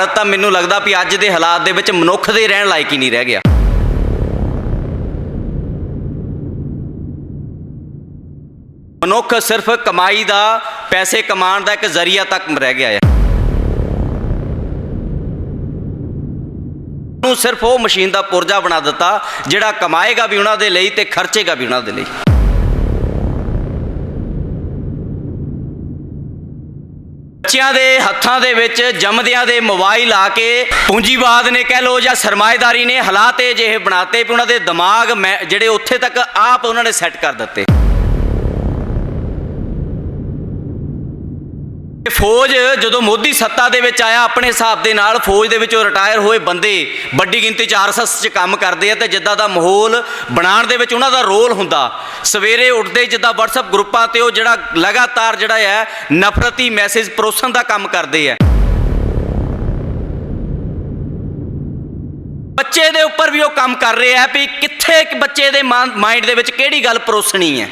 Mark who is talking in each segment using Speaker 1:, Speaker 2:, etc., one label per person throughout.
Speaker 1: ਭਾਰਤ ਤਾਂ ਮੈਨੂੰ ਲੱਗਦਾ ਵੀ ਅੱਜ ਦੇ ਹਾਲਾਤ ਦੇ ਵਿੱਚ ਮਨੁੱਖ ਦੇ ਰਹਿਣ ਲਾਇਕ ਹੀ ਨਹੀਂ ਰਹਿ ਗਿਆ। ਮਨੁੱਖ ਸਿਰਫ ਕਮਾਈ ਦਾ, ਪੈਸੇ ਕਮਾਉਣ ਦਾ ਇੱਕ ਜ਼ਰੀਆ ਤੱਕ ਰਹਿ ਗਿਆ ਹੈ। ਨੂੰ ਸਿਰਫ ਉਹ ਮਸ਼ੀਨ ਦਾ ਪੁਰਜਾ ਬਣਾ ਦਿੱਤਾ, ਜਿਹੜਾ ਕਮਾਏਗਾ ਵੀ ਉਹਨਾਂ ਦੇ ਲਈ ਤੇ ਖਰਚੇਗਾ ਵੀ ਉਹਨਾਂ ਦੇ ਲਈ। ਬੱਚਿਆਂ ਦੇ ਹੱਥਾਂ ਦੇ ਵਿੱਚ ਜੰਮਦਿਆਂ ਦੇ ਮੋਬਾਈਲ ਆ ਕੇ ਪੂੰਜੀਵਾਦ ਨੇ ਕਹਿ ਲੋ ਜਾਂ ਸਰਮਾਏਦਾਰੀ ਨੇ ਹਾਲਾਤ ਇਹ ਜਿਹੇ ਬਣਾਤੇ ਵੀ ਉਹਨਾਂ ਦੇ ਦਿਮਾਗ ਮੈਂ- ਜਿਹੜੇ ਉੱਥੇ ਤੱਕ ਆਪ ਉਹਨਾਂ ਨੇ ਸੈੱਟ ਕਰ ਦਿੱਤੇ। ਫੌਜ ਜਦੋਂ ਮੋਦੀ ਸੱਤਾ ਦੇ ਵਿੱਚ ਆਇਆ, ਆਪਣੇ ਹਿਸਾਬ ਦੇ ਨਾਲ ਫੌਜ ਦੇ ਵਿੱਚੋਂ ਰਿਟਾਇਰ ਹੋਏ ਬੰਦੇ ਵੱਡੀ ਗਿਣਤੀ ਚ ਆਰਐਸਐਸ 'ਚ ਕੰਮ ਕਰਦੇ ਆ ਤੇ ਜਿੱਦਾਂ ਦਾ ਮਾਹੌਲ ਬਣਾਉਣ ਦੇ ਵਿੱਚ ਉਹਨਾਂ ਦਾ ਰੋਲ ਹੁੰਦਾ। ਸਵੇਰੇ ਉੱਠਦੇ ਜਿੱਦਾਂ WhatsApp ਗਰੁੱਪਾਂ ਤੇ ਉਹ ਜਿਹੜਾ ਲਗਾਤਾਰ ਜਿਹੜਾ ਹੈ ਨਫ਼ਰਤੀ ਮੈਸੇਜ ਪਰੋਸਣ ਦਾ ਕੰਮ ਕਰਦੇ ਆ। ਬੱਚੇ ਦੇ ਉੱਪਰ ਵੀ ਉਹ ਕੰਮ ਕਰ ਰਹੇ ਹੈ ਵੀ ਕਿੱਥੇ ਇੱਕ ਬੱਚੇ ਦੇ ਮਾਈਂਡ ਦੇ ਵਿੱਚ ਕਿਹੜੀ ਗੱਲ ਪਰੋਸਣੀ ਹੈ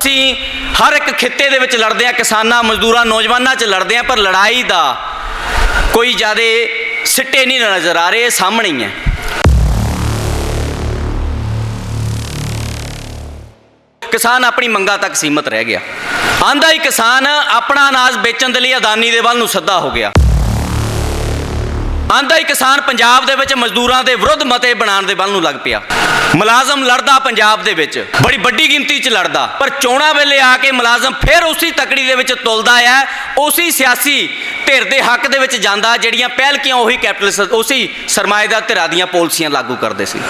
Speaker 1: ਅਸੀਂ ਹਰ ਇੱਕ ਖਿੱਤੇ ਦੇ ਵਿੱਚ ਲੜਦੇ ਆ ਕਿਸਾਨਾਂ, ਮਜ਼ਦੂਰਾਂ, ਨੌਜਵਾਨਾਂ 'ਚ ਲੜਦੇ ਆ, ਪਰ ਲੜਾਈ ਦਾ ਕੋਈ ਜ਼ਿਆਦਾ ਸਿੱਟੇ ਨਹੀਂ ਨਜ਼ਰ ਆ ਰਹੇ ਸਾਹਮਣੇ ਹੀ ਹੈ। ਕਿਸਾਨ ਆਪਣੀ ਮੰਗਾਂ ਤੱਕ ਸੀਮਤ ਰਹਿ ਗਿਆ। ਆਂਦਾ ਹੀ ਕਿਸਾਨ ਆਪਣਾ ਅਨਾਜ ਵੇਚਣ ਦੇ ਲਈ ਅਦਾਨੀ ਦੇ ਵੱਲ ਨੂੰ ਸੱਦਾ ਹੋ ਗਿਆ। ਆਂਦਾ ਹੀ ਕਿਸਾਨ ਪੰਜਾਬ ਦੇ ਵਿੱਚ ਮਜ਼ਦੂਰਾਂ ਦੇ ਵਿਰੁੱਧ ਮਤੇ ਬਣਾਉਣ ਦੇ ਵੱਲ ਨੂੰ ਲੱਗ ਪਿਆ। ਮੁਲਾਜ਼ਮ ਲੜਦਾ ਪੰਜਾਬ ਦੇ ਵਿੱਚ। ਬੜੀ ਵੱਡੀ ਗਿਣਤੀ 'ਚ ਲੜਦਾ। ਪਰ ਚੋਣਾਂ ਵੇਲੇ ਆ ਕੇ ਮੁਲਾਜ਼ਮ ਫਿਰ ਉਸੇ ਤਕੜੀ ਦੇ ਵਿੱਚ ਤੁਲਦਾ ਹੈ ਉਸੇ ਸਿਆਸੀ ਧਿਰ ਦੇ ਹੱਕ ਦੇ ਵਿੱਚ ਜਾਂਦਾ। ਜਿਹੜੀਆਂ ਪਹਿਲਕੀਆਂ ਉਹੀ ਕੈਪੀਟਲਿਸਟ, ਉਸੇ ਸਰਮਾਏਦਾਰ ਧਿਰਾਂ ਦੀਆਂ ਪਾਲਿਸੀਆਂ ਲਾਗੂ ਕਰਦੇ ਸੀ।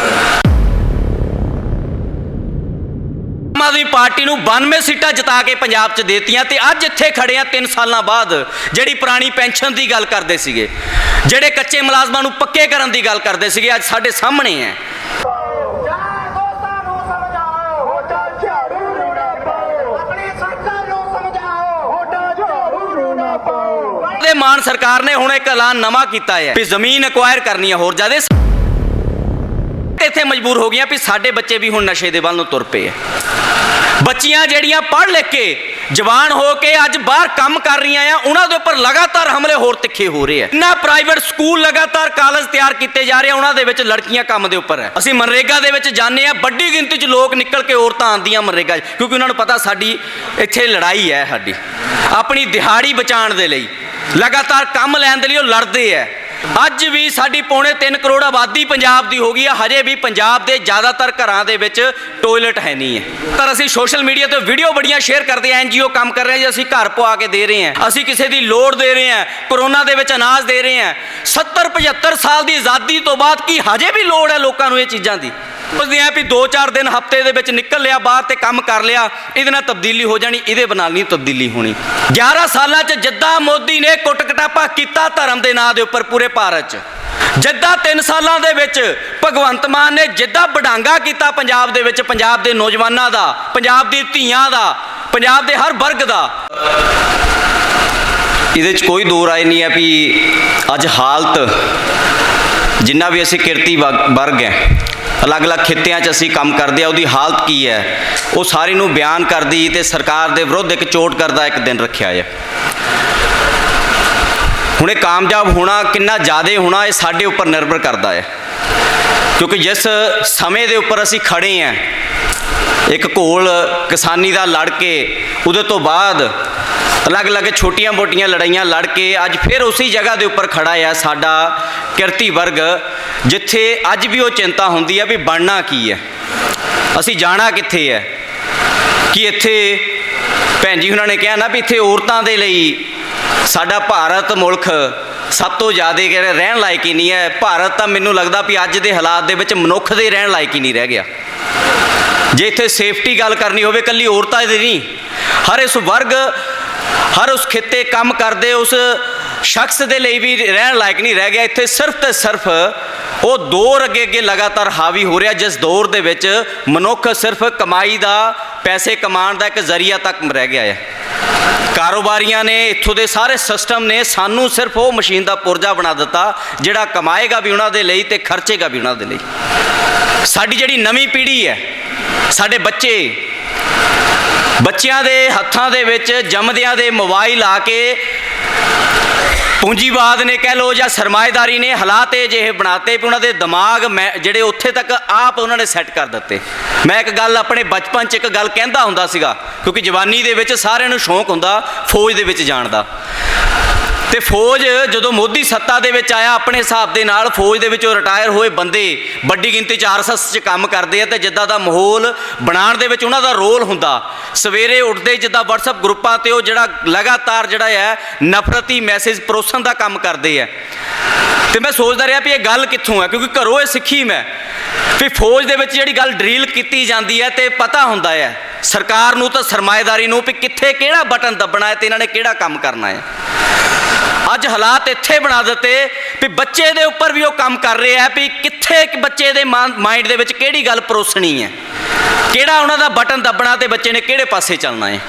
Speaker 1: ਆਦਮੀ ਪਾਰਟੀ ਨੂੰ 92 ਸੀਟਾਂ ਜਿਤਾ ਕੇ ਪੰਜਾਬ 'ਚ ਦੇਤੀਆਂ ਤੇ ਅੱਜ ਇੱਥੇ ਖੜੇ ਆ 3 ਸਾਲਾਂ ਬਾਅਦ ਜਿਹੜੀ ਪੁਰਾਣੀ ਪੈਨਸ਼ਨ ਦੀ ਗੱਲ ਕਰਦੇ ਸੀਗੇ ਜਿਹੜੇ ਕੱਚੇ ਮੁਲਾਜ਼ਮਾਂ ਨੂੰ ਪੱਕੇ ਕਰਨ ਦੀ ਗੱਲ ਕਰਦੇ ਸੀਗੇ ਅੱਜ ਸਾਡੇ ਸਾਹਮਣੇ ਹੈ। ਮਾਨ ਸਰਕਾਰ ਨੇ ਹੁਣ ਇੱਕ ਐਲਾਨ ਨਵਾਂ ਕੀਤਾ ਹੈ। ਵੀ ਜ਼ਮੀਨ ਐਕਵਾਇਰ ਕਰਨੀ ਹੈ ਹੋਰ ਜ਼ਿਆਦੇ ਇੱਥੇ ਮਜਬੂਰ ਹੋ ਗਈਆਂ ਵੀ ਸਾਡੇ ਬੱਚੇ ਵੀ ਹੁਣ ਨਸ਼ੇ ਦੇ ਵੱਲ ਨੂੰ ਤੁਰ ਪਏ ਆ। ਬੱਚੀਆਂ ਜਿਹੜੀਆਂ ਪੜ੍ਹ ਲਿਖ ਕੇ ਜਵਾਨ ਹੋ ਕੇ ਅੱਜ ਬਾਹਰ ਕੰਮ ਕਰ ਰਹੀਆਂ ਆ, ਉਹਨਾਂ ਦੇ ਉੱਪਰ ਲਗਾਤਾਰ ਹਮਲੇ ਹੋਰ ਤਿੱਖੇ ਹੋ ਰਹੇ ਆ। ਇੰਨਾ ਪ੍ਰਾਈਵੇਟ ਸਕੂਲ ਲਗਾਤਾਰ ਕਾਲਜ ਤਿਆਰ ਕੀਤੇ ਜਾ ਰਹੇ ਆ, ਉਹਨਾਂ ਦੇ ਵਿੱਚ ਲੜਕੀਆਂ ਕੰਮ ਦੇ ਉੱਪਰ ਹੈ ਅਸੀਂ ਮਨਰੇਗਾ ਦੇ ਵਿੱਚ ਜਾਂਦੇ ਆ, ਵੱਡੀ ਗਿਣਤੀ 'ਚ ਲੋਕ ਨਿਕਲ ਕੇ ਔਰਤਾਂ ਆਉਂਦੀਆਂ ਮਨਰੇਗਾ ਕਿਉਂਕਿ ਉਹਨਾਂ ਨੂੰ ਪਤਾ ਸਾਡੀ ਇੱਥੇ ਲੜਾਈ ਹੈ ਸਾਡੀ, ਆਪਣੀ ਦਿਹਾੜੀ ਬਚਾਉਣ ਦੇ ਲਈ। ਲਗਾਤਾਰ ਕੰਮ ਲੈਣ ਦੇ ਲਈ ਉਹ ਲੜਦੇ ਆ। ਅੱਜ ਵੀ ਸਾਡੀ ਪੌਣੇ 3 ਕਰੋੜ ਆਬਾਦੀ ਪੰਜਾਬ ਦੀ ਹੋ ਗਈ ਆ, ਹਜੇ ਵੀ ਪੰਜਾਬ ਦੇ ਜ਼ਿਆਦਾਤਰ ਘਰਾਂ ਦੇ ਵਿੱਚ ਟਾਇਲਟ ਹੈ ਨਹੀਂ ਹੈ। ਪਰ ਅਸੀਂ ਸੋਸ਼ਲ ਮੀਡੀਆ ਤੇ ਵੀਡੀਓ ਬੜੀਆਂ ਸ਼ੇਅਰ ਕਰਦੇ ਆ ਐਨਜੀਓ ਕੰਮ ਕਰ ਰਹੇ ਆ, ਜੀ ਅਸੀਂ ਘਰ ਪਵਾ ਕੇ ਦੇ ਰਹੇ ਆ, ਅਸੀਂ ਕਿਸੇ ਦੀ ਲੋੜ ਦੇ ਰਹੇ ਆ ਕਰੋਨਾ ਦੇ ਵਿੱਚ ਅਨਾਜ ਦੇ ਰਹੇ ਆ 70 75 ਸਾਲ ਦੀ ਆਜ਼ਾਦੀ ਤੋਂ ਬਾਅਦ ਕੀ ਹਜੇ ਵੀ ਲੋੜ ਹੈ ਲੋਕਾਂ ਨੂੰ ਇਹ ਚੀਜ਼ਾਂ ਦੀ? ਪੁੱਛਦੇ ਆ ਵੀ 2-4 ਦਿਨ ਹਫ਼ਤੇ ਦੇ ਵਿੱਚ ਨਿਕਲ ਲਿਆ, ਬਾਹਰ ਤੇ ਕੰਮ ਕਰ ਲਿਆ, ਇਹਦੇ ਨਾਲ ਤਬਦੀਲੀ ਹੋ ਜਾਣੀ, ਇਹਦੇ ਬਣਾ ਨਹੀਂ ਤਬਦੀਲੀ ਹੋਣੀ। 11 ਸਾਲਾਂ 'ਚ ਜਿੱਦਾਂ ਮੋਦੀ ਨੇ ਕੁੱਟ ਕਟਾਪਾ ਕੀਤਾ ਧਰਮ ਦੇ ਨਾਂ ਦੇ ਉੱਪਰ ਪੂਰੇ ਭਾਰਤ 'ਚ, ਜਿੱਦਾਂ 3 ਸਾਲਾਂ ਦੇ ਵਿੱਚ ਭਗਵੰਤ ਮਾਨ ਨੇ ਜਿੱਦਾਂ ਬਡਾਂਗਾ ਕੀਤਾ ਪੰਜਾਬ ਦੇ ਵਿੱਚ, ਪੰਜਾਬ ਦੇ ਨੌਜਵਾਨਾਂ ਦਾ, ਪੰਜਾਬ ਦੀ ਧੀਆਂ ਦਾ, ਪੰਜਾਬ ਦੇ ਹਰ ਵਰਗ ਦਾ। ਇਹਦੇ 'ਚ ਕੋਈ ਦੋ ਰਾਏ ਨਹੀਂ ਹੈ ਵੀ ਅੱਜ ਹਾਲਤ ਜਿੰਨਾ ਵੀ ਅਸੀਂ ਕਿਰਤੀ ਵਰਗ ਹੈ। ਅਲੱਗ-ਅਲੱਗ ਖਿੱਤਿਆਂ 'ਚ ਅਸੀਂ ਕੰਮ ਕਰਦੇ ਆ ਉਹਦੀ ਹਾਲਤ ਕੀ ਹੈ? ਉਹ ਸਾਰੀ ਨੂੰ ਬਿਆਨ ਕਰਦੀ ਤੇ ਸਰਕਾਰ ਦੇ ਵਿਰੁੱਧ ਇੱਕ ਚੋਟ ਕਰਦਾ ਇੱਕ ਦਿਨ ਰੱਖਿਆ ਹੈ। ਹੁਣ ਇਹ ਕਾਮਯਾਬ ਹੋਣਾ ਕਿੰਨਾ ਜ਼ਿਆਦਾ ਹੋਣਾ, ਇਹ ਸਾਡੇ ਉੱਪਰ ਨਿਰਭਰ ਕਰਦਾ ਹੈ। ਕਿਉਂਕਿ ਜਿਸ ਸਮੇਂ ਦੇ ਉੱਪਰ ਅਸੀਂ ਖੜੇ ਆਂ ਇੱਕ ਘੋਲ ਕਿਸਾਨੀ ਦਾ ਲੜ ਕੇ ਉਹਦੇ ਤੋਂ ਬਾਅਦ ਅਲੱਗ-ਅਲੱਗ ਛੋਟੀਆਂ-ਮੋਟੀਆਂ ਲੜਾਈਆਂ ਲੜ ਕੇ ਅੱਜ ਫਿਰ ਉਸੇ ਜਗ੍ਹਾ ਦੇ ਉੱਪਰ ਖੜਾ ਆ ਸਾਡਾ ਕਿਰਤੀ ਵਰਗ, ਜਿੱਥੇ ਅੱਜ ਵੀ ਉਹ ਚਿੰਤਾ ਹੁੰਦੀ ਹੈ ਵੀ ਬਣਨਾ ਕੀ ਹੈ ਅਸੀਂ ਜਾਣਾ ਕਿੱਥੇ ਹੈ ਕਿ ਇੱਥੇ, ਭੈਣ ਜੀ ਉਹਨਾਂ ਨੇ ਕਿਹਾ ਨਾ ਵੀ ਇੱਥੇ ਔਰਤਾਂ ਦੇ ਲਈ ਸਾਡਾ ਭਾਰਤ ਮੁਲਕ ਸਭ ਤੋਂ ਜ਼ਿਆਦਾ ਕਿਹੜੇ ਰਹਿਣ ਲਾਇਕ ਹੀ ਨਹੀਂ ਹੈ ਭਾਰਤ ਤਾਂ ਮੈਨੂੰ ਲੱਗਦਾ ਵੀ ਅੱਜ ਦੇ ਹਾਲਾਤ ਦੇ ਵਿੱਚ ਮਨੁੱਖ ਦੇ ਰਹਿਣ ਲਾਇਕ ਹੀ ਨਹੀਂ ਰਹਿ ਗਿਆ। ਜੇ ਇੱਥੇ ਸੇਫਟੀ ਗੱਲ ਕਰਨੀ ਹੋਵੇ ਕੱਲੀ ਔਰਤਾਂ ਦੀ ਨਹੀਂ, ਹਰ ਇਸ ਵਰਗ ਹਰ ਉਸ ਖਿੱਤੇ ਕੰਮ ਕਰਦੇ, ਉਸ ਸ਼ਖਸ ਦੇ ਲਈ ਵੀ ਰਹਿਣ ਲਾਇਕ ਨਹੀਂ ਰਹਿ ਗਿਆ। ਇੱਥੇ ਸਿਰਫ ਤੇ ਸਿਰਫ ਉਹ ਦੌਰ ਅੱਗੇ ਅੱਗੇ ਲਗਾਤਾਰ ਹਾਵੀ ਹੋ ਰਿਹਾ, ਜਿਸ ਦੌਰ ਦੇ ਵਿੱਚ ਮਨੁੱਖ ਸਿਰਫ ਕਮਾਈ ਦਾ, ਪੈਸੇ ਕਮਾਉਣ ਦਾ ਇੱਕ ਜ਼ਰੀਆ ਤੱਕ ਰਹਿ ਗਿਆ ਹੈ ਕਾਰੋਬਾਰੀਆਂ ਨੇ, ਇੱਥੋਂ ਦੇ ਸਾਰੇ ਸਿਸਟਮ ਨੇ, ਸਾਨੂੰ ਸਿਰਫ ਉਹ ਮਸ਼ੀਨ ਦਾ ਪੁਰਜਾ ਬਣਾ ਦਿੱਤਾ, ਜਿਹੜਾ ਕਮਾਏਗਾ ਵੀ ਉਹਨਾਂ ਦੇ ਲਈ ਤੇ ਖਰਚੇਗਾ ਵੀ ਉਹਨਾਂ ਦੇ ਲਈ। ਸਾਡੀ ਜਿਹੜੀ ਨਵੀਂ ਪੀੜ੍ਹੀ ਹੈ, ਸਾਡੇ ਬੱਚੇ ਬੱਚਿਆਂ ਦੇ ਹੱਥਾਂ ਦੇ ਵਿੱਚ ਜੰਮਦਿਆਂ ਦੇ ਮੋਬਾਈਲ ਆ ਕੇ ਪੂੰਜੀਵਾਦ ਨੇ ਕਹਿ ਲੋ ਜਾਂ ਸਰਮਾਏਦਾਰੀ ਨੇ ਹਾਲਾਤ ਇਹ ਜਿਹੇ ਬਣਾਤੇ ਵੀ ਉਹਨਾਂ ਦੇ ਦਿਮਾਗ ਮੈਂ ਜਿਹੜੇ ਉੱਥੇ ਤੱਕ ਆਪ ਉਹਨਾਂ ਨੇ ਸੈੱਟ ਕਰ ਦਿੱਤੇ। ਮੈਂ ਇੱਕ ਗੱਲ ਆਪਣੇ ਬਚਪਨ 'ਚ ਇੱਕ ਗੱਲ ਕਹਿੰਦਾ ਹੁੰਦਾ ਸੀਗਾ, ਕਿਉਂਕਿ ਜਵਾਨੀ ਦੇ ਵਿੱਚ ਸਾਰਿਆਂ ਨੂੰ ਸ਼ੌਂਕ ਹੁੰਦਾ ਫੌਜ ਦੇ ਵਿੱਚ ਜਾਣ ਦਾ। ਤੇ ਫੌਜ ਜਦੋਂ ਮੋਦੀ ਸੱਤਾ ਦੇ ਵਿੱਚ ਆਇਆ, ਆਪਣੇ ਹਿਸਾਬ ਦੇ ਨਾਲ ਫੌਜ ਦੇ ਵਿੱਚੋਂ ਰਿਟਾਇਰ ਹੋਏ ਬੰਦੇ ਵੱਡੀ ਗਿਣਤੀ 'ਚ ਆਰਐਸਐਸ 'ਚ ਕੰਮ ਕਰਦੇ ਆ ਤੇ ਜਿੱਦਾਂ ਦਾ ਮਾਹੌਲ ਬਣਾਉਣ ਦੇ ਵਿੱਚ ਉਹਨਾਂ ਦਾ ਰੋਲ ਹੁੰਦਾ। ਸਵੇਰੇ ਉੱਠਦੇ ਜਿੱਦਾਂ WhatsApp ਗਰੁੱਪਾਂ ਤੇ ਉਹ ਜਿਹੜਾ ਲਗਾਤਾਰ ਜਿਹੜਾ ਹੈ ਨਫ਼ਰਤੀ ਮੈਸੇਜ ਪਰੋਸਣ ਦਾ ਕੰਮ ਕਰਦੇ ਆ। ਤੇ ਮੈਂ ਸੋਚਦਾ ਰਿਹਾ ਵੀ ਇਹ ਗੱਲ ਕਿੱਥੋਂ ਹੈ ਕਿਉਂਕਿ ਘਰੋਂ ਇਹ ਸਿੱਖੀ ਮੈਂ। ਵੀ ਫੌਜ ਦੇ ਵਿੱਚ ਜਿਹੜੀ ਗੱਲ ਡਰਿਲ ਕੀਤੀ ਜਾਂਦੀ ਹੈ ਤੇ ਪਤਾ ਹੁੰਦਾ ਹੈ ਸਰਕਾਰ ਨੂੰ ਤਾਂ ਸਰਮਾਏਦਾਰੀ ਨੂੰ ਵੀ ਕਿੱਥੇ ਕਿਹੜਾ ਬਟਨ ਦੱਬਣਾ ਹੈ ਤੇ ਇਹਨਾਂ ਨੇ ਕਿਹੜਾ ਕੰਮ ਕਰਨਾ ਹੈ। ਅੱਜ ਹਾਲਾਤ ਇੱਥੇ ਬਣਾ ਦਿੱਤੇ ਵੀ ਬੱਚੇ ਦੇ ਉੱਪਰ ਵੀ ਉਹ ਕੰਮ ਕਰ ਰਿਹਾ ਹੈ ਵੀ ਕਿੱਥੇ ਇੱਕ ਬੱਚੇ ਦੇ ਮਾਈਂਡ ਦੇ ਵਿੱਚ ਕਿਹੜੀ ਗੱਲ ਪਰੋਸਣੀ ਹੈ? ਕਿਹੜਾ ਉਹਨਾਂ ਦਾ ਬਟਨ ਦੱਬਣਾ ਤੇ ਬੱਚੇ ਨੇ ਕਿਹੜੇ ਪਾਸੇ ਚੱਲਣਾ ਹੈ?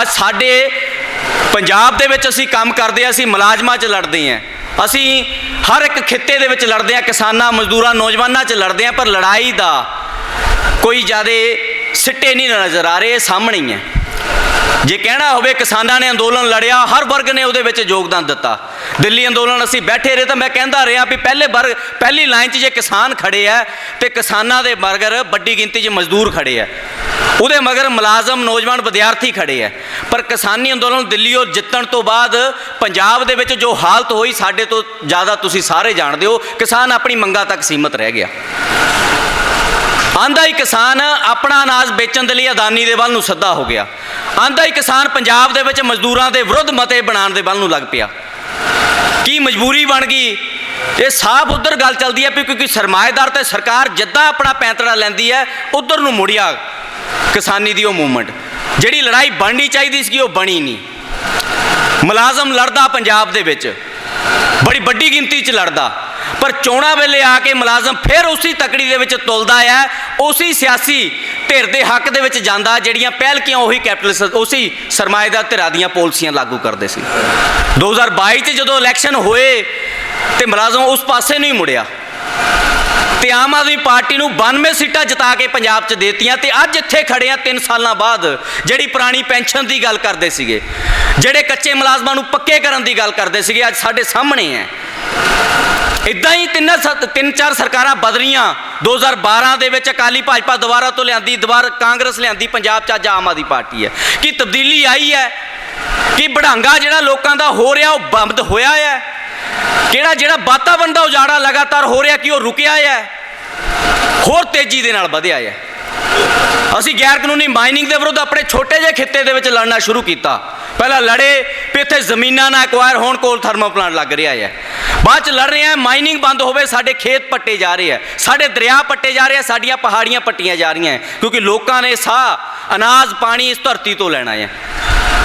Speaker 1: ਅੱਜ ਸਾਡੇ ਪੰਜਾਬ ਦੇ ਵਿੱਚ ਅਸੀਂ ਕੰਮ ਕਰਦੇ ਹਾਂ, ਅਸੀਂ ਮੁਲਾਜ਼ਮਾਂ 'ਚ ਲੜਦੇ ਹਾਂ। ਅਸੀਂ ਹਰ ਇੱਕ ਖਿੱਤੇ ਦੇ ਵਿੱਚ ਲੜਦੇ ਹਾਂ, ਕਿਸਾਨਾਂ, ਮਜ਼ਦੂਰਾਂ, ਨੌਜਵਾਨਾਂ 'ਚ ਲੜਦੇ ਹਾਂ, ਪਰ ਲੜਾਈ ਦਾ ਕੋਈ ਜ਼ਿਆਦਾ ਸਿੱਟੇ ਨਹੀਂ ਨਜ਼ਰ ਆ ਰਹੇ ਸਾਹਮਣੇ ਹੀ ਹੈ। ਜੇ ਕਹਿਣਾ ਹੋਵੇ ਕਿਸਾਨਾਂ ਨੇ ਅੰਦੋਲਨ ਲੜਿਆ, ਹਰ ਵਰਗ ਨੇ ਉਹਦੇ ਵਿੱਚ ਯੋਗਦਾਨ ਦਿੱਤਾ। ਦਿੱਲੀ ਅੰਦੋਲਨ ਅਸੀਂ ਬੈਠੇ ਰਹੇ ਤਾਂ ਮੈਂ ਕਹਿੰਦਾ ਰਿਹਾ ਵੀ ਪਹਿਲੇ ਵਰਗ ਪਹਿਲੀ ਲਾਈਨ 'ਚ ਜੇ ਕਿਸਾਨ ਖੜੇ ਆ ਤੇ ਕਿਸਾਨਾਂ ਦੇ ਮਗਰ ਵੱਡੀ ਗਿਣਤੀ 'ਚ ਮਜ਼ਦੂਰ ਖੜੇ ਆ ਉਹਦੇ ਮਗਰ ਮੁਲਾਜ਼ਮ, ਨੌਜਵਾਨ, ਵਿਦਿਆਰਥੀ ਖੜੇ ਆ ਪਰ ਕਿਸਾਨੀ ਅੰਦੋਲਨ ਦਿੱਲੀੋਂ ਜਿੱਤਣ ਤੋਂ ਬਾਅਦ ਪੰਜਾਬ ਦੇ ਵਿੱਚ ਜੋ ਹਾਲਤ ਹੋਈ, ਸਾਡੇ ਤੋਂ ਜ਼ਿਆਦਾ ਤੁਸੀਂ ਸਾਰੇ ਜਾਣਦੇ ਹੋ, ਕਿਸਾਨ ਆਪਣੀ ਮੰਗਾਂ ਤੱਕ ਸੀਮਤ ਰਹਿ ਗਿਆ। ਆਂਦਾ ਹੀ ਕਿਸਾਨ ਆਪਣਾ ਅਨਾਜ ਵੇਚਣ ਦੇ ਲਈ ਅਦਾਨੀ ਦੇ ਵੱਲ ਨੂੰ ਸੱਦਾ ਹੋ ਗਿਆ। ਆਂਦਾ ਹੀ ਕਿਸਾਨ ਪੰਜਾਬ ਦੇ ਵਿੱਚ ਮਜ਼ਦੂਰਾਂ ਦੇ ਵਿਰੁੱਧ ਮਤੇ ਬਣਾਉਣ ਦੇ ਵੱਲ ਨੂੰ ਲੱਗ ਪਿਆ। ਕੀ ਮਜਬੂਰੀ ਬਣ ਗਈ? ਇਹ ਸਾਫ਼ ਉਧਰ ਗੱਲ ਚੱਲਦੀ ਹੈ ਵੀ ਕਿਉਂਕਿ ਸਰਮਾਏਦਾਰ ਤੇ ਸਰਕਾਰ ਜਿੱਦਾਂ ਆਪਣਾ ਪੈਂਤੜਾ ਲੈਂਦੀ ਹੈ, ਉਧਰ ਨੂੰ ਮੁੜਿਆ ਕਿਸਾਨੀ ਦੀ ਉਹ ਮੂਵਮੈਂਟ। ਜਿਹੜੀ ਲੜਾਈ ਬਣਨੀ ਚਾਹੀਦੀ ਸੀ, ਉਹ ਬਣੀ ਨਹੀਂ। ਮੁਲਾਜ਼ਮ ਲੜਦਾ ਪੰਜਾਬ ਦੇ ਵਿੱਚ। ਬੜੀ ਵੱਡੀ ਗਿਣਤੀ 'ਚ ਲੜਦਾ। ਪਰ ਚੋਣਾਂ ਵੇਲੇ ਆ ਕੇ ਮੁਲਾਜ਼ਮ ਫਿਰ ਉਸੇ ਤਕੜੀ ਦੇ ਵਿੱਚ ਤੁਲਦਾ ਹੈ ਉਸੇ ਸਿਆਸੀ ਧਿਰ ਦੇ ਹੱਕ ਦੇ ਵਿੱਚ ਜਾਂਦਾ, ਜਿਹੜੀਆਂ ਪਹਿਲਕੀਆਂ ਉਹੀ ਕੈਪੀਟਲਿਸਟ, ਉਸੇ ਸਰਮਾਏਦਾਰ ਧਿਰਾਂ ਦੀਆਂ ਪਾਲਿਸੀਆਂ ਲਾਗੂ ਕਰਦੇ ਸੀ। 2022 'ਚ ਜਦੋਂ ਇਲੈਕਸ਼ਨ ਹੋਏ ਤੇ ਮੁਲਾਜ਼ਮ ਉਸ ਪਾਸੇ ਨੂੰ ਹੀ ਮੁੜਿਆ। ਤੇ ਆਮ ਆਦਮੀ ਪਾਰਟੀ ਨੂੰ 92 ਸੀਟਾਂ ਜਿਤਾ ਕੇ ਪੰਜਾਬ 'ਚ ਦੇਤੀਆਂ ਤੇ ਅੱਜ ਇੱਥੇ ਖੜੇ ਆ 3 ਸਾਲਾਂ ਬਾਅਦ, ਜਿਹੜੀ ਪੁਰਾਣੀ ਪੈਨਸ਼ਨ ਦੀ ਗੱਲ ਕਰਦੇ ਸੀਗੇ। ਜਿਹੜੇ ਕੱਚੇ ਮੁਲਾਜ਼ਮਾਂ ਨੂੰ ਪੱਕੇ ਕਰਨ ਦੀ ਗੱਲ ਕਰਦੇ ਸੀਗੇ, ਅੱਜ ਸਾਡੇ ਸਾਹਮਣੇ ਹੈ। ਇਦਾਂ ਹੀ ਤਿੰਨ ਸ- ਤਿੰਨ ਚਾਰ ਸਰਕਾਰਾਂ ਬਦਲੀਆਂ। 2012 ਦੇ ਵਿੱਚ ਅਕਾਲੀ ਭਾਜਪਾ ਦੁਬਾਰਾ ਤੋਂ ਲਿਆਂਦੀ, ਦੁਬਾਰਾ ਕਾਂਗਰਸ ਲਿਆਂਦੀ, ਪੰਜਾਬ 'ਚ ਅੱਜ ਆਮ ਆਦਮੀ ਪਾਰਟੀ ਹੈ। ਕੀ ਤਬਦੀਲੀ ਆਈ ਹੈ? ਕਿ ਬੜਾਂਗਾ ਜਿਹੜਾ ਲੋਕਾਂ ਦਾ ਹੋ ਰਿਹਾ, ਉਹ ਬੰਦ ਹੋਇਆ ਹੈ? ਕਿਹੜਾ, ਜਿਹੜਾ ਵਾਤਾਵਰਣ ਦਾ ਉਜਾੜਾ ਲਗਾਤਾਰ ਹੋ ਰਿਹਾ, ਕਿ ਉਹ ਰੁਕਿਆ ਹੈ? ਹੋਰ ਤੇਜ਼ੀ ਦੇ ਨਾਲ ਵਧਿਆ ਹੈ। ਅਸੀਂ ਗੈਰ ਕਾਨੂੰਨੀ ਮਾਈਨਿੰਗ ਦੇ ਵਿਰੁੱਧ ਆਪਣੇ ਛੋਟੇ ਜਿਹੇ ਖਿੱਤੇ ਦੇ ਵਿੱਚ ਲੜਨਾ ਸ਼ੁਰੂ ਕੀਤਾ। ਪਹਿਲਾਂ ਲੜੇ ਵੀ ਇੱਥੇ ਜ਼ਮੀਨਾਂ ਨਾ ਐਕਵਾਇਰ ਹੋਣ, ਕੋਲ ਥਰਮਲ ਪਲਾਂਟ ਲੱਗ ਰਿਹਾ ਹੈ। ਬਾਅਦ ਚ ਲੜ ਰਹੇ ਆ, ਮਾਈਨਿੰਗ ਬੰਦ ਹੋਵੇ, ਸਾਡੇ ਖੇਤ ਪੱਟੇ ਜਾ ਰਹੇ ਆ। ਸਾਡੇ ਦਰਿਆ ਪੱਟੇ ਜਾ ਰਹੇ ਆ, ਸਾਡੀਆਂ ਪਹਾੜੀਆਂ ਪੱਟੀਆਂ ਜਾ ਰਹੀਆਂ ਕਿਉਂਕਿ ਲੋਕਾਂ ਨੇ ਸਾਹ, ਅਨਾਜ, ਪਾਣੀ ਇਸ ਧਰਤੀ ਤੋਂ ਲੈਣਾ ਹੈ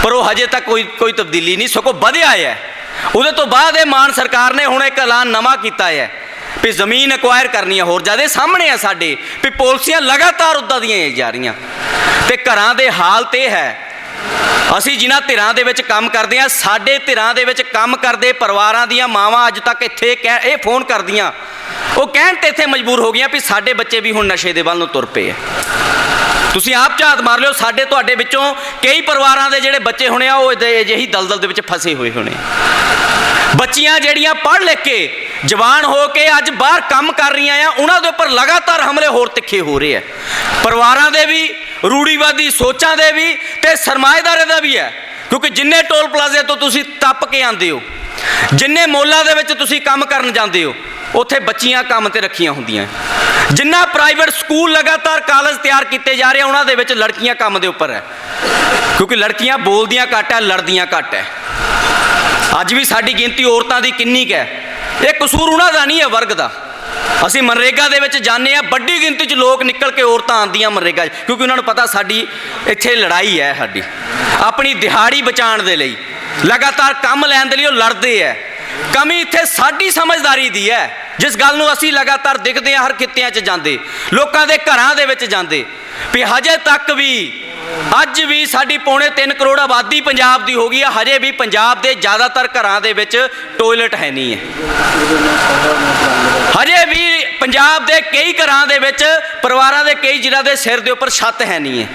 Speaker 1: ਪਰ ਉਹ ਹਜੇ ਤੱਕ ਕੋਈ ਕੋਈ ਤਬਦੀਲੀ ਨਹੀਂ, ਸਗੋਂ ਵਧਿਆ ਹੈ ਉਹਦੇ ਤੋਂ ਬਾਅਦ ਇਹ ਮਾਨ ਸਰਕਾਰ ਨੇ ਹੁਣ ਇੱਕ ਐਲਾਨ ਨਵਾਂ ਕੀਤਾ ਹੈ ਵੀ ਜ਼ਮੀਨ ਐਕਵਾਇਰ ਕਰਨੀ ਹੈ ਹੋਰ ਜ਼ਿਆਦਾ। ਸਾਹਮਣੇ ਆ ਸਾਡੇ, ਵੀ ਪਾਲਿਸੀਆਂ ਲਗਾਤਾਰ ਉੱਦਾਂ ਦੀਆਂ ਜਾ ਰਹੀਆਂ। ਤੇ ਘਰਾਂ ਦੇ ਹਾਲਤ ਇਹ ਹੈ ਅਸੀਂ ਜਿਨ੍ਹਾਂ ਧਿਰਾਂ ਦੇ ਵਿੱਚ ਕੰਮ ਕਰਦੇ ਆ ਸਾਡੇ ਧਿਰਾਂ ਦੇ ਵਿੱਚ ਕੰਮ ਕਰਦੇ ਪਰਿਵਾਰਾਂ ਦੀਆਂ ਮਾਵਾਂ ਅੱਜ ਤੱਕ ਇੱਥੇ ਕਹਿ- ਇਹ ਫੋਨ ਕਰਦੀਆਂ। ਉਹ ਕਹਿਣ ਤੇ ਇੱਥੇ ਮਜਬੂਰ ਹੋ ਗਈਆਂ ਵੀ ਸਾਡੇ ਬੱਚੇ ਵੀ ਹੁਣ ਨਸ਼ੇ ਦੇ ਵੱਲ ਨੂੰ ਤੁਰ ਪਏ ਆ। ਤੁਸੀਂ ਆਪ ਝਾਤ ਮਾਰ ਲਿਓ, ਸਾਡੇ ਤੁਹਾਡੇ ਵਿੱਚੋਂ ਕਈ ਪਰਿਵਾਰਾਂ ਦੇ ਜਿਹੜੇ ਬੱਚੇ ਹੋਣੇ ਆ, ਉਹ ਅਜਿਹੀ ਦਲਦਲ ਦੇ ਵਿੱਚ ਫਸੇ ਹੋਏ ਹੋਣੇ ਬੱਚੀਆਂ ਜਿਹੜੀਆਂ ਪੜ੍ਹ ਲਿਖ ਕੇ ਜਵਾਨ ਹੋ ਕੇ ਅੱਜ ਬਾਹਰ ਕੰਮ ਕਰ ਰਹੀਆਂ ਆ, ਉਹਨਾਂ ਦੇ ਉੱਪਰ ਲਗਾਤਾਰ ਹਮਲੇ ਹੋਰ ਤਿੱਖੇ ਹੋ ਰਹੇ ਆ। ਪਰਿਵਾਰਾਂ ਦੇ ਵੀ, ਰੂੜੀਵਾਦੀ ਸੋਚਾਂ ਦੇ ਵੀ ਤੇ ਸਰਮਾਏਦਾਰੇ ਦਾ ਵੀ ਹੈ। ਕਿਉਂਕਿ ਜਿੰਨੇ ਟੋਲ ਪਲਾਜ਼ੇ ਤੋਂ ਤੁਸੀਂ ਟੱਪ ਕੇ ਆਉਂਦੇ ਹੋ, ਜਿੰਨੇ ਮੋਲਾਂ ਦੇ ਵਿੱਚ ਤੁਸੀਂ ਕੰਮ ਕਰਨ ਜਾਂਦੇ ਹੋ, ਉੱਥੇ ਬੱਚੀਆਂ ਕੰਮ ਤੇ ਰੱਖੀਆਂ ਹੁੰਦੀਆਂ। ਜਿੰਨਾ ਪ੍ਰਾਈਵੇਟ ਸਕੂਲ ਲਗਾਤਾਰ ਕਾਲਜ ਤਿਆਰ ਕੀਤੇ ਜਾ ਰਹੇ ਉਹਨਾਂ ਦੇ ਵਿੱਚ ਲੜਕੀਆਂ ਕੰਮ ਦੇ ਉੱਪਰ ਹੈ। ਕਿਉਂਕਿ ਲੜਕੀਆਂ ਬੋਲਦੀਆਂ ਘੱਟ ਹੈ, ਲੜਦੀਆਂ ਘੱਟ ਹੈ। ਅੱਜ ਵੀ ਸਾਡੀ ਗਿਣਤੀ ਔਰਤਾਂ ਦੀ ਕਿੰਨੀ ਕੁ ਹੈ? ਇਹ ਕਸੂਰ ਉਹਨਾਂ ਦਾ ਨਹੀਂ ਹੈ, ਵਰਗ ਦਾ। ਅਸੀਂ ਮਨਰੇਗਾ ਦੇ ਵਿੱਚ ਜਾਂਦੇ ਆ ਵੱਡੀ ਗਿਣਤੀ 'ਚ ਲੋਕ ਨਿਕਲ ਕੇ ਔਰਤਾਂ ਆਉਂਦੀਆਂ ਮਨਰੇਗਾ 'ਚ, ਕਿਉਂਕਿ ਉਹਨਾਂ ਨੂੰ ਪਤਾ ਸਾਡੀ ਇੱਥੇ ਲੜਾਈ ਹੈ ਸਾਡੀ। ਆਪਣੀ ਦਿਹਾੜੀ ਬਚਾਉਣ ਦੇ ਲਈ, ਲਗਾਤਾਰ ਕੰਮ ਲੈਣ ਦੇ ਲਈ ਉਹ ਲੜਦੇ ਹੈ। ਕਮੀ ਇੱਥੇ ਸਾਡੀ ਸਮਝਦਾਰੀ ਦੀ ਹੈ। ਜਿਸ ਗੱਲ ਨੂੰ ਅਸੀਂ ਲਗਾਤਾਰ ਦੇਖਦੇ ਹਾਂ, ਹਰ ਖਿੱਤਿਆਂ 'ਚ ਜਾਂਦੇ, ਲੋਕਾਂ ਦੇ ਘਰਾਂ ਦੇ ਵਿੱਚ ਜਾਂਦੇ, ਵੀ ਹਜੇ ਤੱਕ ਵੀ ਅੱਜ ਵੀ ਸਾਡੀ ਪੌਣੇ 3 ਕਰੋੜ ਆਬਾਦੀ ਪੰਜਾਬ ਦੀ ਹੋ ਗਈ ਹੈ ਹਜੇ ਵੀ ਪੰਜਾਬ ਦੇ ਜ਼ਿਆਦਾਤਰ ਘਰਾਂ ਦੇ ਵਿੱਚ ਟਾਇਲਟ ਹੈ ਨਹੀਂ ਹੈ। ਹਜੇ ਵੀ ਪੰਜਾਬ ਦੇ ਕਈ ਘਰਾਂ ਦੇ ਵਿੱਚ, ਪਰਿਵਾਰਾਂ ਦੇ ਕਈ ਜ਼ਿਲ੍ਹਾ ਦੇ ਸਿਰ ਦੇ ਉੱਪਰ ਛੱਤ ਹੈ ਨਹੀਂ ਹੈ।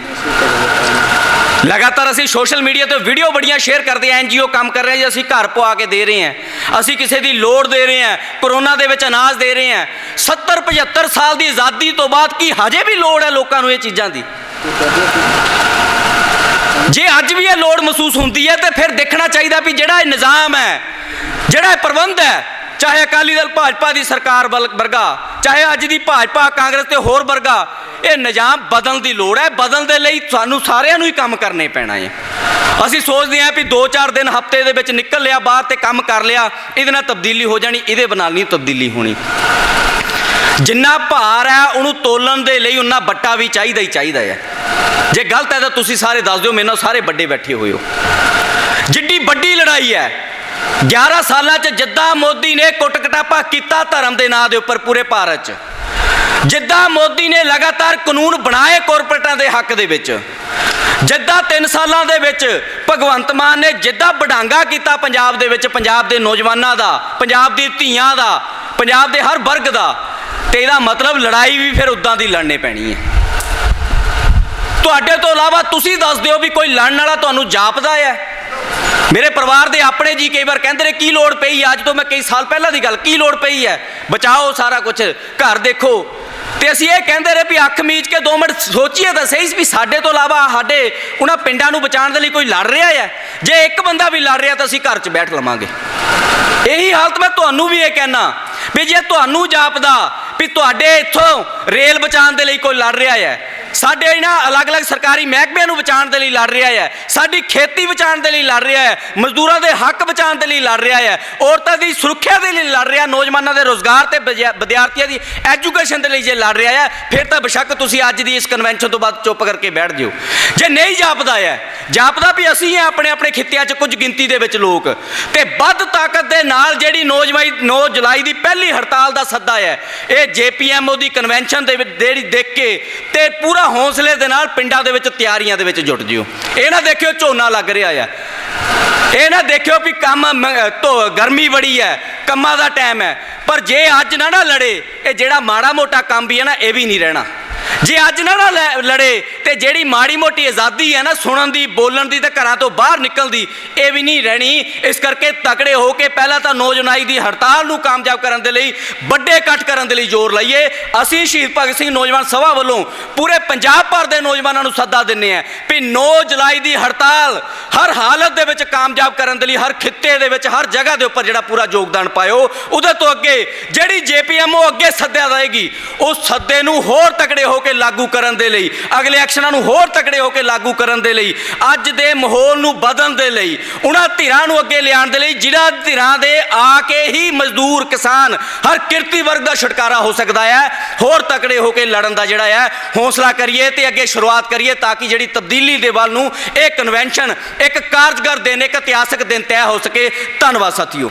Speaker 1: ਲਗਾਤਾਰ ਅਸੀਂ ਸੋਸ਼ਲ ਮੀਡੀਆ ਤੇ ਵੀਡੀਓ ਬੜੀਆਂ ਸ਼ੇਅਰ ਕਰਦੇ ਆ ਐਨਜੀਓ ਕੰਮ ਕਰ ਰਹੇ ਜੀ, ਅਸੀਂ ਘਰ ਪਵਾ ਕੇ ਦੇ ਰਹੇ ਹਾਂ ਅਸੀਂ ਕਿਸੇ ਦੀ ਲੋੜ ਦੇ ਰਹੇ ਹਾਂ ਕਰੋਨਾ ਦੇ ਵਿੱਚ ਅਨਾਜ ਦੇ ਰਹੇ ਹਾਂ 70 75 ਸਾਲ ਦੀ ਆਜ਼ਾਦੀ ਤੋਂ ਬਾਅਦ ਕੀ ਹਜੇ ਵੀ ਲੋੜ ਹੈ ਲੋਕਾਂ ਨੂੰ ਇਹ ਚੀਜ਼ਾਂ ਦੀ? ਜੇ ਅੱਜ ਵੀ ਇਹ ਲੋੜ ਮਹਿਸੂਸ ਹੁੰਦੀ ਹੈ, ਤੇ ਫਿਰ ਦੇਖਣਾ ਚਾਹੀਦਾ ਵੀ ਜਿਹੜਾ ਇਹ ਨਿਜ਼ਾਮ ਹੈ, ਜਿਹੜਾ ਇਹ ਪ੍ਰਬੰਧ ਹੈ, ਚਾਹੇ ਅਕਾਲੀ ਦਲ ਭਾਜਪਾ ਦੀ ਸਰਕਾਰ ਵੱਲ ਵਰਗਾ, ਚਾਹੇ ਅੱਜ ਦੀ ਭਾਜਪਾ, ਕਾਂਗਰਸ ਤੇ ਹੋਰ ਵਰਗਾ, ਇਹ ਨਿਜ਼ਾਮ ਬਦਲਣ ਦੀ ਲੋੜ ਹੈ। ਬਦਲਣ ਦੇ ਲਈ ਸਾਨੂੰ ਸਾਰਿਆਂ ਨੂੰ ਹੀ ਕੰਮ ਕਰਨੇ ਪੈਣਾ ਹੈ। ਅਸੀਂ ਸੋਚਦੇ ਹਾਂ ਵੀ 2-4 ਦਿਨ ਹਫ਼ਤੇ ਦੇ ਵਿੱਚ ਨਿਕਲ ਲਿਆ, ਬਾਹਰ ਤੇ ਕੰਮ ਕਰ ਲਿਆ, ਇਹਦੇ ਨਾਲ ਤਬਦੀਲੀ ਹੋ ਜਾਣੀ, ਇਹਦੇ ਨਾਲ ਨਹੀਂ ਤਬਦੀਲੀ ਹੋਣੀ। ਜਿੰਨਾ ਭਾਰ ਹੈ, ਉਹਨੂੰ ਤੋਲਣ ਦੇ ਲਈ ਉਨਾ ਬੱਟਾ ਵੀ ਚਾਹੀਦਾ ਹੀ ਚਾਹੀਦਾ ਹੈ। ਜੇ ਗਲਤ ਹੈ ਤਾਂ ਤੁਸੀਂ ਸਾਰੇ ਦੱਸ ਦਿਓ ਮੈਨੂੰ ਸਾਰੇ ਵੱਡੇ ਬੈਠੇ ਹੋਏ ਹੋ। ਜਿੱਡੀ ਵੱਡੀ ਲੜਾਈ ਹੈ 11 ਸਾਲਾਂ 'ਚ ਜਿੱਦਾਂ ਮੋਦੀ ਨੇ ਕੁੱਟ ਕਟਾਪਾ ਕੀਤਾ ਧਰਮ ਦੇ ਨਾਂ ਦੇ ਉੱਪਰ ਪੂਰੇ ਭਾਰਤ 'ਚ, ਜਿੱਦਾਂ ਮੋਦੀ ਨੇ ਲਗਾਤਾਰ ਕਾਨੂੰਨ ਬਣਾਏ ਕਾਰਪੋਰੇਟਾਂ ਦੇ ਹੱਕ ਦੇ ਵਿੱਚ, ਜਿੱਦਾਂ 3 ਸਾਲਾਂ ਦੇ ਵਿੱਚ ਭਗਵੰਤ ਮਾਨ ਨੇ ਜਿੱਦਾਂ ਵਡਾਂਗਾ ਕੀਤਾ ਪੰਜਾਬ ਦੇ ਵਿੱਚ, ਪੰਜਾਬ ਦੇ ਨੌਜਵਾਨਾਂ ਦਾ, ਪੰਜਾਬ ਦੀ ਧੀਆਂ ਦਾ, ਪੰਜਾਬ ਦੇ ਹਰ ਵਰਗ ਦਾ ਤੇ ਇਹਦਾ ਮਤਲਬ ਲੜਾਈ ਵੀ ਫਿਰ ਉਦਾਂ ਦੀ ਲੜਨੇ ਪੈਣੀ ਹੈ। ਤੁਹਾਡੇ ਤੋਂ ਇਲਾਵਾ ਤੁਸੀਂ ਦੱਸ ਦਿਓ ਵੀ ਕੋਈ ਲੜਨ ਵਾਲਾ ਤੁਹਾਨੂੰ ਜਾਪਦਾ ਹੈ? ਮੇਰੇ ਪਰਿਵਾਰ ਦੇ ਆਪਣੇ ਜੀ ਕਈ ਵਾਰ ਕਹਿੰਦੇ ਨੇ, ਕੀ ਲੋੜ ਪਈ ਹੈ? ਅੱਜ ਤੋਂ ਮੈਂ ਕਈ ਸਾਲ ਪਹਿਲਾਂ ਦੀ ਗੱਲ, ਕੀ ਲੋੜ ਪਈ ਹੈ? ਬਚਾਓ ਸਾਰਾ ਕੁਝ ਘਰ ਦੇਖੋ। ਤੇ ਅਸੀਂ ਇਹ ਕਹਿੰਦੇ ਰਹੇ ਵੀ ਅੱਖ ਮੀਚ ਕੇ 2 ਮਿੰਟ ਸੋਚੀਏ ਤਾਂ ਸਹੀ ਵੀ ਸਾਡੇ ਤੋਂ ਇਲਾਵਾ ਸਾਡੇ ਉਹਨਾਂ ਪਿੰਡਾਂ ਨੂੰ ਬਚਾਉਣ ਦੇ ਲਈ ਕੋਈ ਲੜ ਰਿਹਾ ਹੈ? ਜੇ ਇੱਕ ਬੰਦਾ ਵੀ ਲੜ ਰਿਹਾ ਤਾਂ ਅਸੀਂ ਘਰ 'ਚ ਬੈਠ ਲਵਾਂਗੇ। ਇਹੀ ਹਾਲਤ ਮੈਂ ਤੁਹਾਨੂੰ ਵੀ ਇਹ ਕਹਿਣਾ ਵੀ ਜੇ ਤੁਹਾਨੂੰ ਜਾਪਦਾ ਵੀ ਤੁਹਾਡੇ ਇੱਥੋਂ ਰੇਲ ਬਚਾਉਣ ਦੇ ਲਈ ਕੋਈ ਲੜ ਰਿਹਾ ਹੈ। ਸਾਡੇ ਇਹਨਾਂ ਅਲੱਗ-ਅਲੱਗ ਸਰਕਾਰੀ ਮਹਿਕਮਿਆਂ ਨੂੰ ਬਚਾਉਣ ਦੇ ਲਈ ਲੜ ਰਿਹਾ ਹੈ। ਸਾਡੀ ਖੇਤੀ ਬਚਾਉਣ ਦੇ ਲਈ ਲੜ ਰਿਹਾ ਹੈ। ਮਜ਼ਦੂਰਾਂ ਦੇ ਹੱਕ ਬਚਾਉਣ ਦੇ ਲਈ ਲੜ ਰਿਹਾ ਹੈ। ਔਰਤਾਂ ਦੀ ਸੁਰੱਖਿਆ ਦੇ ਲਈ ਲੜ ਰਿਹਾ, ਨੌਜਵਾਨਾਂ ਦੇ ਰੋਜ਼ਗਾਰ ਤੇ ਵਿਦਿਆਰਥੀਆਂ ਦੀ ਐਜੂਕੇਸ਼ਨ ਦੇ ਲਈ ਜੇ ਲੜ ਰਿਹਾ ਹੈ, ਫਿਰ ਤਾਂ ਬੇਸ਼ੱਕ ਤੁਸੀਂ ਅੱਜ ਦੀ ਇਸ ਕਨਵੈਨਸ਼ਨ ਤੋਂ ਬਾਅਦ ਚੁੱਪ ਕਰਕੇ ਬੈਠ ਜਿਓ। ਜੇ ਨਹੀਂ ਜਾਪਦਾ ਹੈ, ਜਾਪਦਾ ਵੀ ਅਸੀਂ ਹਾਂ ਆਪਣੇ ਆਪਣੇ ਖਿੱਤਿਆਂ 'ਚ ਕੁਝ ਗਿਣਤੀ ਦੇ ਵਿੱਚ ਲੋਕ। ਤੇ ਵੱਧ ਤਾਕਤ ਦੇ ਨਾਲ ਜਿਹੜੀ ਨੌਜਵਾਈ 9 ਜੁਲਾਈ ਦੀ ਪਹਿਲੀ ਹੜਤਾਲ ਦਾ ਸੱਦਾ ਹੈ, ਇਹ ਜੇਪੀਐਮਓ ਦੀ ਕਨਵੈਨਸ਼ਨ ਦੇ ਵਿੱਚ ਜਿਹੜੀ ਦੇਖ ਕੇ ਤੇ ਪੂਰਾ ਹੌਸਲੇ ਦੇ ਨਾਲ ਪਿੰਡਾਂ ਦੇ ਵਿੱਚ, ਤਿਆਰੀਆਂ ਦੇ ਵਿੱਚ ਜੁਟ ਜਿਓ। ਇਹ ਨਾ ਦੇਖਿਓ ਝੋਨਾ ਲੱਗ ਰਿਹਾ ਆ। ਇਹ ਨਾ ਦੇਖਿਓ ਵੀ ਕੰਮ ਧੋ, ਗਰਮੀ ਬੜੀ ਹੈ ਕੰਮਾਂ ਦਾ ਟਾਈਮ ਹੈ ਪਰ ਜੇ ਅੱਜ ਨਾ ਨਾ ਲੜੇ, ਇਹ ਜਿਹੜਾ ਮਾੜਾ ਮੋਟਾ ਕੰਮ ਵੀ ਹੈ ਨਾ, ਇਹ ਵੀ ਨਹੀਂ ਰਹਿਣਾ। ਜੇ ਅੱਜ ਨਾ ਨਾ ਲੈ- ਲੜੇ ਤੇ ਜਿਹੜੀ ਮਾੜੀ ਮੋਟੀ ਆਜ਼ਾਦੀ ਹੈ ਨਾ ਸੁਣਨ ਦੀ, ਬੋਲਣ ਦੀ ਤੇ ਘਰਾਂ ਤੋਂ ਬਾਹਰ ਨਿਕਲਦੀ ਇਹ ਵੀ ਨਹੀਂ ਰਹਿਣੀ। ਇਸ ਕਰਕੇ ਤਕੜੇ ਹੋ ਕੇ ਪਹਿਲਾਂ ਤਾਂ ਨੌਜਵਾਨਾਈ ਦੀ ਹੜਤਾਲ ਨੂੰ ਕਾਮਯਾਬ ਕਰਨ ਦੇ ਲਈ, ਵੱਡੇ ਇਕੱਠ ਕਰਨ ਦੇ ਲਈ ਜ਼ੋਰ ਲਾਈਏ। ਅਸੀਂ ਸ਼ਹੀਦ ਭਗਤ ਸਿੰਘ ਨੌਜਵਾਨ ਸਭਾ ਵੱਲੋਂ ਪੂਰੇ ਪੰਜਾਬ ਭਰ ਦੇ ਨੌਜਵਾਨਾਂ ਨੂੰ ਸੱਦਾ ਦਿੰਨੇ ਆ ਵੀ 9 ਜੁਲਾਈ ਦੀ ਹੜਤਾਲ ਹਰ ਹਾਲਤ ਦੇ ਵਿੱਚ ਕਾਮਯਾਬ ਕਰਨ ਦੇ ਲਈ, ਹਰ ਖਿੱਤੇ ਦੇ ਵਿੱਚ, ਹਰ ਜਗ੍ਹਾ ਦੇ ਉੱਪਰ ਜਿਹੜਾ ਪੂਰਾ ਯੋਗਦਾਨ ਪਾਇਓ। ਉਹਦੇ ਤੋਂ ਅੱਗੇ ਜਿਹੜੀ ਜੇਪੀਐਮਓ ਅੱਗੇ ਸੱਦਿਆ ਜਾਏਗੀ, ਉਹ ਸੱਦੇ ਨੂੰ ਹੋਰ ਤਕੜੇ ਹੋ ਕੇ ਲਾਗੂ ਕਰਨ ਦੇ ਲਈ, ਅਗਲੇ ਐਕਸ਼ਨਾਂ ਨੂੰ ਹੋਰ ਤਕੜੇ ਹੋ ਕੇ ਲਾਗੂ ਕਰਨ ਦੇ ਲਈ, ਅੱਜ ਦੇ ਮਾਹੌਲ ਨੂੰ ਬਦਲਣ ਦੇ ਲਈ, ਉਹਨਾਂ ਧਿਰਾਂ ਨੂੰ ਅੱਗੇ ਲਿਆਉਣ ਦੇ ਲਈ ਜਿਹੜਾ ਧਿਰਾਂ ਦੇ ਆ ਕੇ ਹੀ ਮਜ਼ਦੂਰ ਕਿਸਾਨ ਹਰ ਕਿਰਤੀ ਵਰਗ ਦਾ ਛੁਟਕਾਰਾ ਹੋ ਸਕਦਾ ਹੈ, ਹੋਰ ਤਕੜੇ ਹੋ ਕੇ ਲੜਨ ਦਾ ਜਿਹੜਾ ਹੈ, ਹੌਸਲਾ ਕਰੀਏ ਤੇ ਅੱਗੇ ਸ਼ੁਰੂਆਤ ਕਰੀਏ ਤਾਂ ਕਿ ਜਿਹੜੀ ਤਬਦੀਲੀ ਦੇ ਵੱਲ ਨੂੰ ਇਹ ਕਨਵੈਨਸ਼ਨ ਇੱਕ ਕਾਰਜਗਰ ਦਿਨ, ਇੱਕ ਇਤਿਹਾਸਕ ਦਿਨ ਤੈਅ ਹੋ ਸਕੇ। ਧੰਨਵਾਦ, ਸਾਥੀਓ।